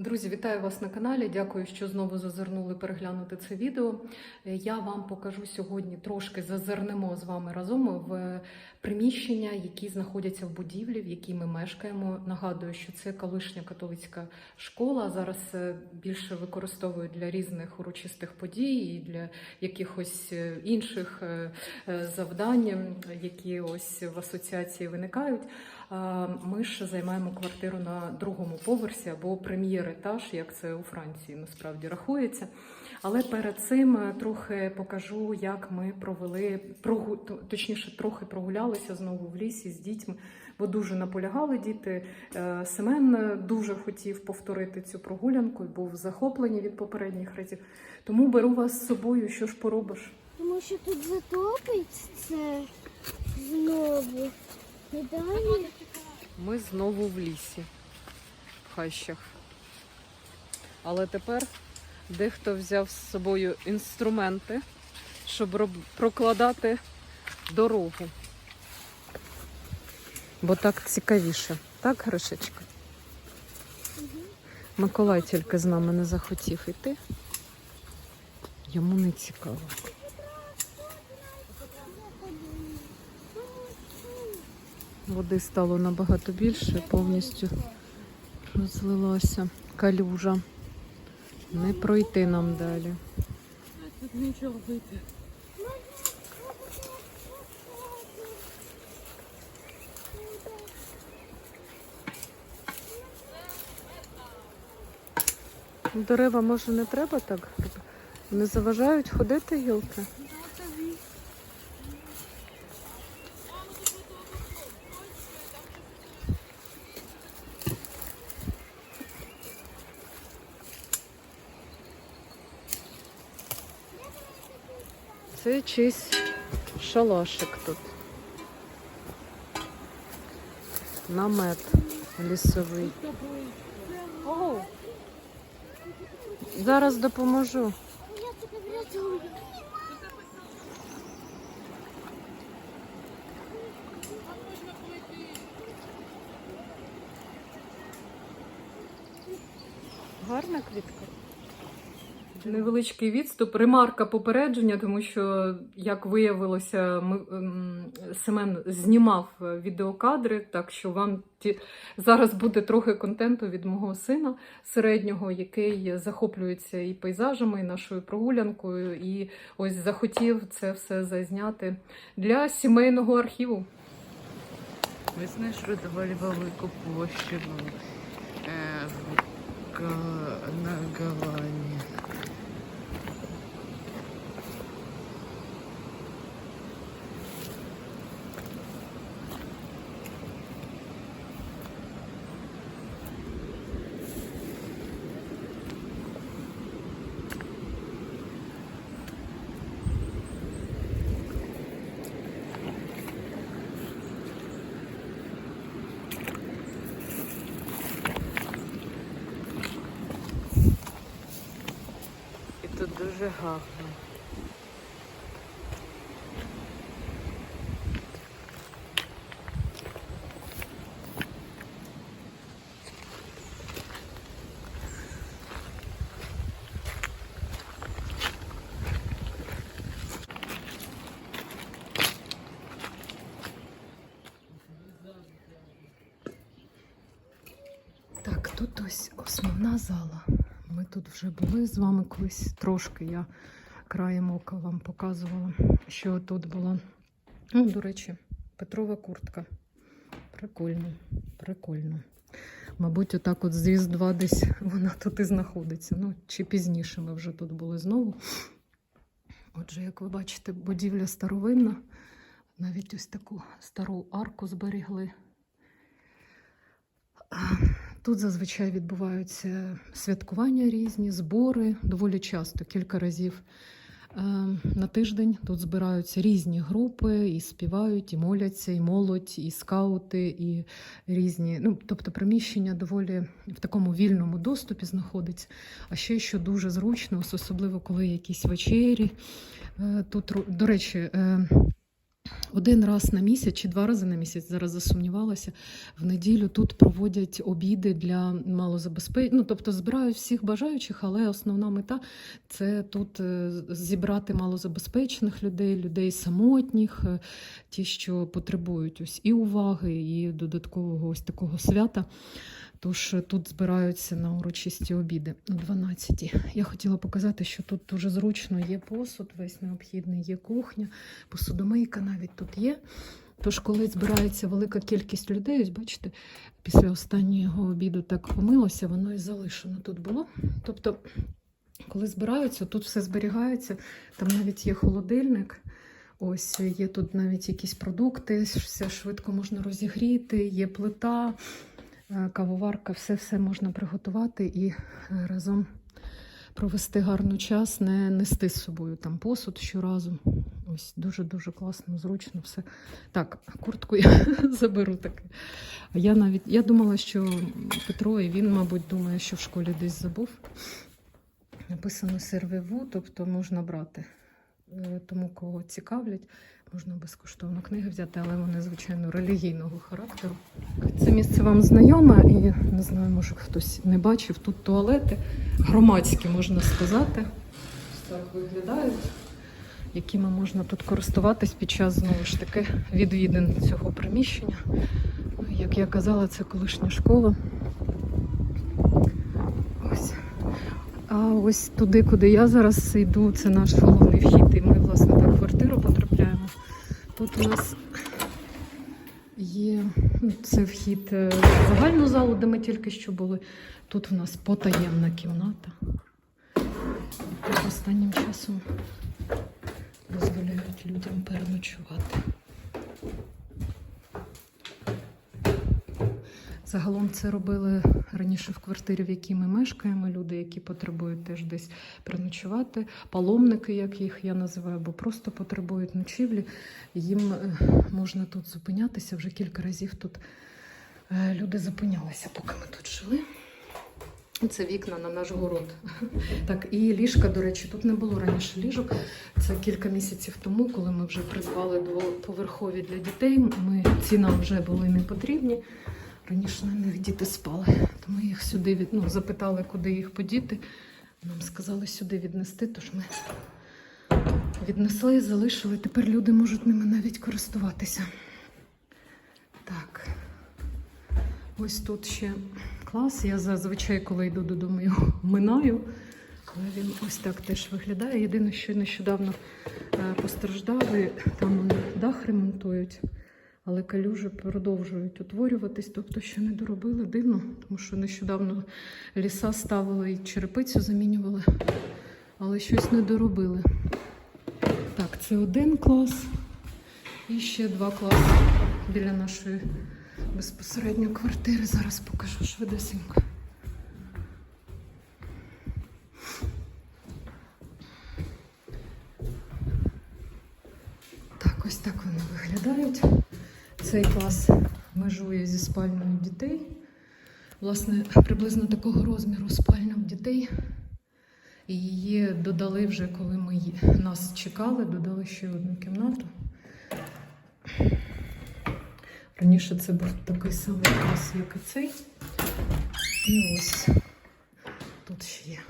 Друзі, вітаю вас на каналі. Дякую, що знову зазирнули переглянути це відео. Е, Я вам покажу сьогодні трошки зазирнемо з вами разом в приміщення, які знаходяться в будівлі, в якій ми мешкаємо. Нагадую, що це колишня католицька школа. Зараз е, більше використовують для різних урочистих подій і для якихось е, інших завдань, які ось в асоціації виникають. Ми ж займаємо квартиру на другому поверсі або прем'єр-етаж, як це у Франції насправді рахується. Але перед цим е, трохи покажу, як ми провели прогу... точніше, трохи прогулялися знову в лісі з дітьми, бо дуже наполягали діти. Е, Семен е, дуже хотів повторити цю прогулянку і був захоплений від попередніх разів. Тому беру вас з собою. Що ж поробиш? Тому що тут затопить це знову. Ми знову в лісі, в хащах. Але тепер дехто взяв з собою інструменти, щоб прокладати дорогу. Бо так цікавіше. Так, Гришечка? Миколай тільки з нами не захотів іти. Йому не цікаво. Води стало набагато більше, повністю розлилася калюжа. Не пройти нам далі. Тут нічого робити. Дерева, може, не треба так? Не заважають ходити гілки? Це шалашик тут. Намет лісовий. Оу. Зараз допоможу. Гарна квітка. Невеличкий відступ, ремарка попередження, тому що, як виявилося, ми, ем, Семен знімав відеокадри, так що вам ті... зараз буде трохи контенту від мого сина середнього, який захоплюється і пейзажами, і нашою прогулянкою, і ось захотів це все зазняти для сімейного архіву. Ми знайшли доволі велику площу на Гавані. І дуже гарно. Тут ось основна зала. Ми тут вже були з вами колись трошки. Я краєм ока вам показувала, що тут була. Ну, до речі, Петрова куртка. Прикольно, прикольно. Мабуть, отак от з Різдва десь вона тут і знаходиться. Ну, чи пізніше ми вже тут були знову. Отже, як ви бачите, будівля старовинна. Навіть ось таку стару арку зберігли. Тут зазвичай відбуваються святкування різні, збори доволі часто, кілька разів е, на тиждень. Тут збираються різні групи, і співають, і моляться, і молодь, і скаути, і різні. Ну, тобто приміщення доволі в такому вільному доступі знаходиться. А ще що дуже зручно, особливо коли якісь вечері. Е, Тут, до речі, е, один раз на місяць чи два рази на місяць, зараз засумнівалася, в неділю тут проводять обіди для малозабезпечених. Ну, тобто збирають всіх бажаючих, але основна мета це тут е, зібрати малозабезпечених людей, людей самотніх, е, ті, що потребують ось і уваги, і додаткового ось такого свята. Тож е, тут збираються на урочисті обіди о 12 Я хотіла показати, що тут дуже зручно є посуд, весь необхідний, є кухня, посудомийка навіть тут є. Тож, коли збирається велика кількість людей, ось бачите, після останнього обіду так помилося, воно і залишено тут було. Тобто, коли збираються, тут все зберігається, там навіть є холодильник. Ось є тут навіть якісь продукти, все швидко можна розігріти, є плита, кавоварка, все все можна приготувати і е, разом провести гарний час, не нести з собою там посуд щоразу. Ось дуже-дуже класно, зручно все. Так, куртку я заберу таки. Я навіть я думала, що Петро, і він, мабуть, думає, що в школі десь забув. Написано сервіву, тобто можна брати. Е, Тому, кого цікавлять, можна безкоштовно книги взяти, але вони, звичайно, релігійного характеру. Це місце вам знайоме і не знаю, може хтось не бачив. Тут туалети громадські, можна сказати. Так виглядають, якими можна тут користуватись під час знову ж таки відвідин цього приміщення. Як я казала, це колишня школа. Ось. А ось туди, куди я зараз йду, це наш головний вхід, і ми, власне, так в квартиру потрапляємо. Тут у нас є ну, це вхід е, в загальну залу, де ми тільки що були. Тут у нас потаємна кімната. Тут останнім часом дозволяють людям переночувати. Загалом це робили раніше в квартирі, в якій ми мешкаємо. Люди, які потребують теж десь переночувати, паломники, як їх я називаю, або просто потребують ночівлі. Їм е, можна тут зупинятися. Вже кілька разів тут е, люди зупинялися, поки ми тут жили. Це вікна на наш город. Так, і ліжка, до речі, тут не було раніше ліжок. Це кілька місяців тому, коли ми вже придбали двоповерхові для дітей. Ми ці нам вже були не потрібні. Раніше на них діти спали. То ми їх сюди від... ну, запитали, куди їх подіти. Нам сказали сюди віднести, тож ми віднесли, залишили. Тепер люди можуть ними навіть користуватися. Так. Ось тут ще клас. Я зазвичай, коли йду додому, його минаю. Але він ось так теж виглядає. Єдине, що нещодавно е, постраждав, і там дах ремонтують. Але калюжі продовжують утворюватись, тобто ще не доробили дивно, тому що нещодавно ліса ставили і черепицю замінювали, але щось не доробили. Так, це один клас і ще два класи біля нашої безпосередньо квартири. Зараз покажу швидесенько. Цей клас межує зі спальною дітей. Власне, приблизно такого розміру спальня в дітей. І її додали вже, коли ми нас чекали, додали ще одну кімнату. Раніше це був такий самий клас, як і цей. І ось тут ще є.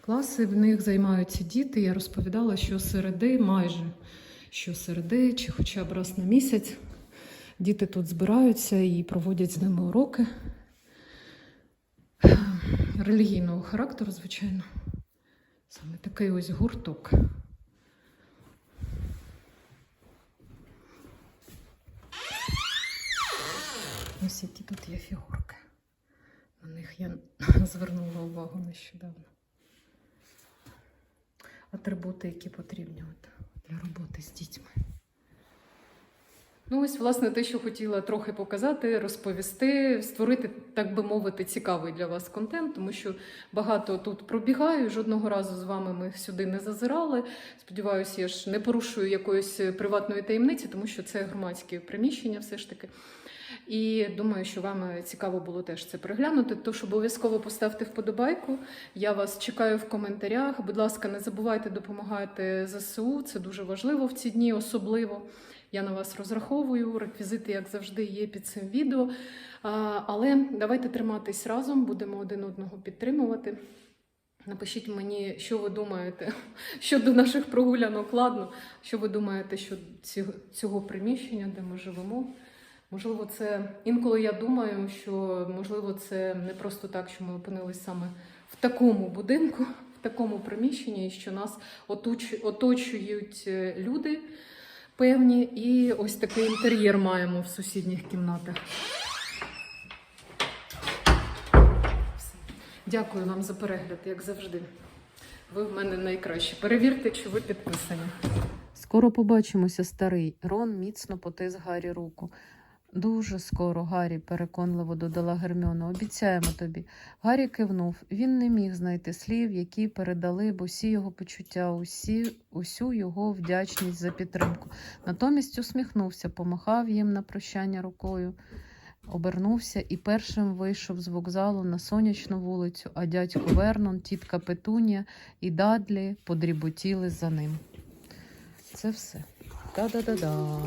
Класи, в них займаються діти. Я розповідала, що середи майже щосереди чи хоча б раз на місяць діти тут збираються і проводять з ними уроки релігійного характеру, звичайно. Саме такий ось гурток. Ось які тут є фігурки. На них я звернула увагу нещодавно. Атрибути, які потрібні от для роботи з дітьми. Ну, ось, власне, те, що хотіла трохи показати, розповісти, створити, так би мовити, цікавий для вас контент, тому що багато тут пробігаю. Жодного разу з вами ми сюди не зазирали. Сподіваюся, я ж не порушую якоїсь приватної таємниці, тому що це громадське приміщення, все ж таки. І думаю, що вам цікаво було теж це переглянути. Тож обов'язково поставте вподобайку. Я вас чекаю в коментарях. Будь ласка, не забувайте допомагати ЗСУ. Це дуже важливо в ці дні, особливо. Я на вас розраховую. Реквізити, як завжди, є під цим відео. Але давайте триматись разом, будемо один одного підтримувати. Напишіть мені, що ви думаєте щодо наших прогулянок. Ладно, що ви думаєте щодо цього приміщення, де ми живемо. Можливо, це інколи я думаю, що можливо це не просто так, що ми опинились саме в такому будинку, в такому приміщенні, і що нас оточують е, люди певні, і ось такий інтер'єр маємо в сусідніх кімнатах. Все. Дякую вам за перегляд, як завжди. Ви в мене найкращі. Перевірте, чи ви підписані. Скоро побачимося, старий. Рон міцно потис Гаррі руку. Дуже скоро, Гаррі, переконливо додала Герміона. Обіцяємо тобі. Гаррі кивнув. Він не міг знайти слів, які передали б усі його почуття, усі, усю його вдячність за підтримку. Натомість усміхнувся, помахав їм на прощання рукою, обернувся і першим вийшов з вокзалу на сонячну вулицю, а дядько Вернон, тітка Петунія і Дадлі подріботіли за ним. Це все. Та-да-да-да.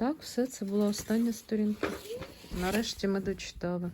Так, все, це була остання сторінка. Нарешті ми дочитали.